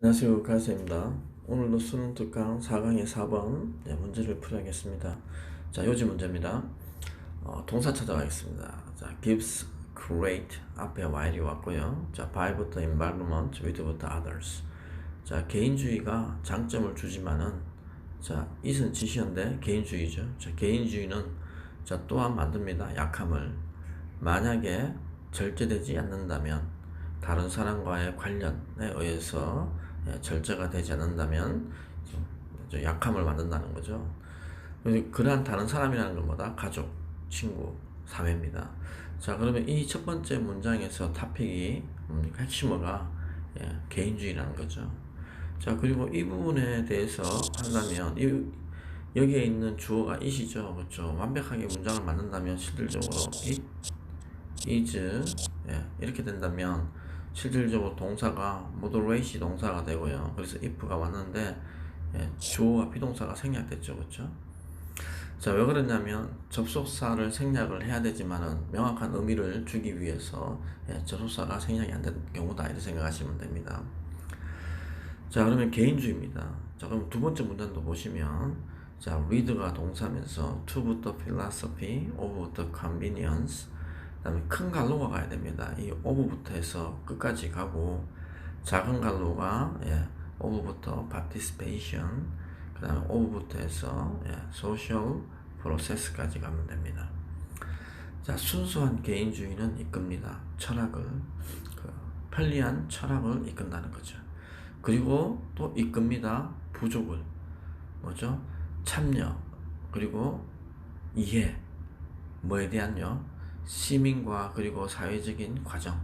안녕하세요 가스입니다. 오늘도 수능 특강 4강의 4번 네, 문제를 풀이하겠습니다. 자 요지 문제입니다. 어, 동사 찾아가겠습니다. 자 gives create 앞에 while이 왔고요. 자 by부터 environment with부터 others. 자 개인주의가 장점을 주지만은 자 it은 지시인데 개인주의죠. 자 개인주의는 자 또한 만듭니다. 약함을. 만약에 절제되지 않는다면 다른 사람과의 관련에 의해서 예, 절제가 되지 않는다면 좀 약함을 만든다는 거죠. 그러한 다른 사람이라는 건 뭐다? 가족, 친구, 사회입니다. 자, 그러면 이 첫 번째 문장에서 타픽이 뭡니까? 핵심어가 예, 개인주의라는 거죠. 자, 그리고 이 부분에 대해서 한다면 이, 여기에 있는 주어가 it이죠. 그렇죠? 완벽하게 문장을 만든다면 실질적으로 it, is 예, 이렇게 된다면 실질적으로 동사가 moderate 동사가 되고요. 그래서 if가 왔는데 예, 주어와 비동사가 생략됐죠. 그렇죠? 자, 왜 그러냐면 접속사를 생략을 해야 되지만은 명확한 의미를 주기 위해서 예, 접속사가 생략이 안 되는 경우다 이렇게 생각하시면 됩니다. 자, 그러면 개인주의입니다. 자, 그럼 두 번째 문단도 보시면 자, read가 동사면서 to부터 philosophy, of부터 convenience, 그 다음에 큰 갈로가 가야 됩니다. 이 오브부터 해서 끝까지 가고 작은 갈로가 예, 오브부터 participation, 그 다음에 오브부터 해서 예, social process까지 가면 됩니다. 자 순수한 개인주의는 이끕니다. 철학을 그 편리한 철학을 이끈다는 거죠. 그리고 또 이끕니다. 부족을 뭐죠? 참여 그리고 이해 뭐에 대한요? 시민과 그리고 사회적인 과정에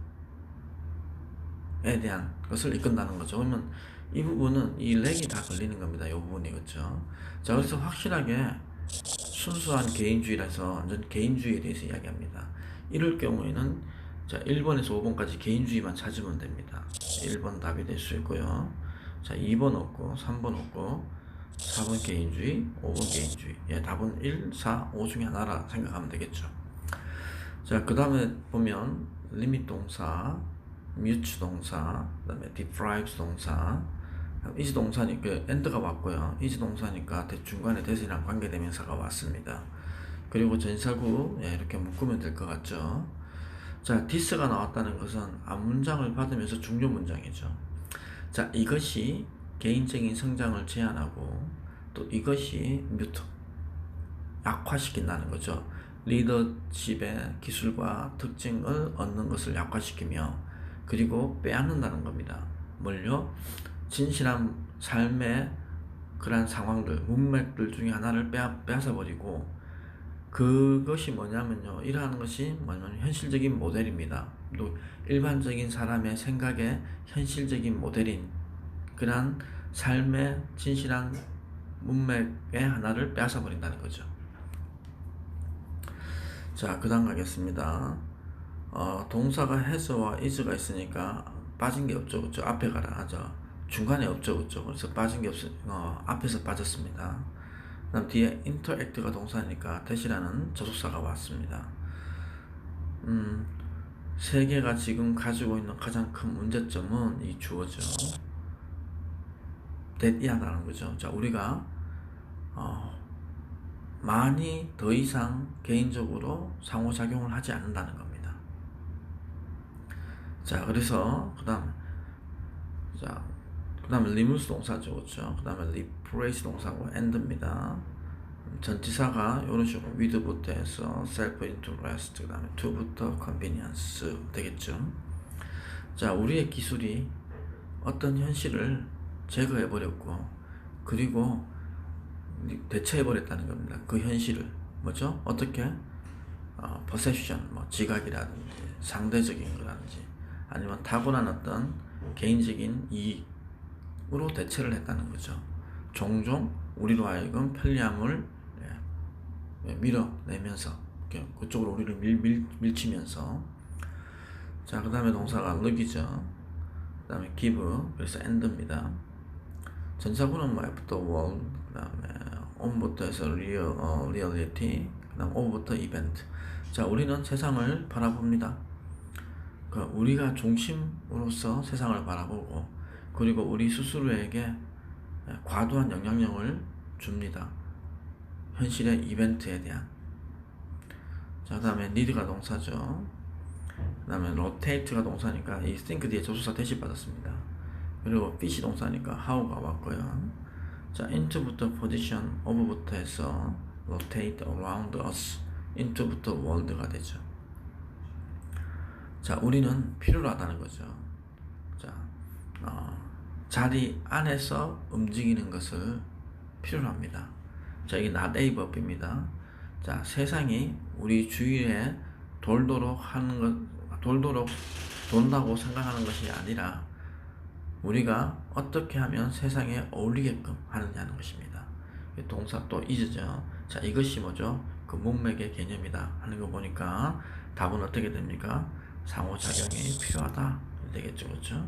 대한 것을 이끈다는 거죠. 그러면 이 부분은 이 렉이 다 걸리는 겁니다. 이 부분이 그렇죠. 자 그래서 확실하게 순수한 개인주의라서 완전 개인주의에 대해서 이야기합니다. 이럴 경우에는 자 1번에서 5번까지 개인주의만 찾으면 됩니다. 1번 답이 될 수 있고요. 자 2번 없고 3번 없고 4번 개인주의, 5번 개인주의. 예, 답은 1, 4, 5 중에 하나라 생각하면 되겠죠. 자, 그 다음에 보면 리밋 동사, 뮤츠 동사, 그 다음에 deprive 동사, 이지 동사니까 그 end가 왔고요. 이지 동사니까 중간에 대신이랑 관계대명사가 왔습니다. 그리고 전사구 예, 이렇게 묶으면 될 것 같죠. 자, this가 나왔다는 것은 앞 문장을 받으면서 중요 문장이죠. 자, 이것이 개인적인 성장을 제한하고 또 이것이 뮤트 약화시킨다는 거죠. 리더십의 기술과 특징을 얻는 것을 약화시키며 그리고 빼앗는다는 겁니다. 뭘요? 진실한 삶의 그러한 상황들, 문맥들 중에 하나를 빼앗, 빼앗아버리고 그것이 뭐냐면요. 이러한 것이 뭐냐면 현실적인 모델입니다. 또 일반적인 사람의 생각의 현실적인 모델인 그러한 삶의 진실한 문맥의 하나를 빼앗아 버린다는 거죠. 자, 그 다음 가겠습니다. 어, 동사가 has와 is가 있으니까 빠진 게 없죠. 그죠? 앞에 가라 하죠. 중간에 없죠. 그죠? 그래서 빠진 게 없, 어, 앞에서 빠졌습니다. 그 다음 뒤에 interact가 동사니까 대시라는 접속사가 왔습니다. 음, 세계가 지금 가지고 있는 가장 큰 문제점은 이 주어죠. 대이하다는 거죠. 자, 우리가, 어, 많이 더 이상 개인적으로 상호작용을 하지 않는다는 겁니다. 자, 그래서 그 다음 자, 그 다음에 리무스 동사죠, 그렇죠? 그 다음에 리프레이스 동사고 end입니다. 전치사가 이런 식으로 with부터 해서 self interest, 그 다음에 to부터 convenience 되겠죠. 자, 우리의 기술이 어떤 현실을 제거해버렸고, 그리고 대체해버렸다는 겁니다. 그 현실을. 뭐죠? 어떻게? 어, possession, 뭐 지각이라든지 상대적인 거라든지 아니면 타고난 어떤 개인적인 이익으로 대체를 했다는 거죠. 종종 우리로 하여금 편리함을 예, 밀어내면서 그쪽으로 우리를 밀, 밀, 밀치면서 자, 그 다음에 동사가 look이죠. 그 다음에 give, 그래서 end입니다. 전사구는 뭐 after world, 그 다음에 on부터 해서 real, 어, reality, 그 다음 over부터 event. 자, 우리는 세상을 바라봅니다. 그 우리가 중심으로서 세상을 바라보고 그리고 우리 스스로에게 과도한 영향력을 줍니다. 현실의 이벤트에 대한. 자, 그 다음에 need가 동사죠. 그 다음에 rotate가 동사니까 이 think 뒤에 조수사 대시 받았습니다. 그리고 fit이 동사니까 how가 왔고요. 자, into부터 position, of부터 해서 rotate around us, into부터 world가 되죠. 자, 우리는 필요로 하다는 거죠. 자, 어, 자리 안에서 움직이는 것을 필요로 합니다. 자, 이게 not a 법입니다. 자, 세상이 우리 주위에 돌도록 하는 것, 돌도록 돈다고 생각하는 것이 아니라 우리가 어떻게 하면 세상에 어울리게끔 하느냐는 것입니다. 이 동사 또 이즈죠. 자, 이것이 뭐죠? 그 문맥의 개념이다 하는 거 보니까 답은 어떻게 됩니까? 상호작용이 필요하다 되겠죠, 그렇죠?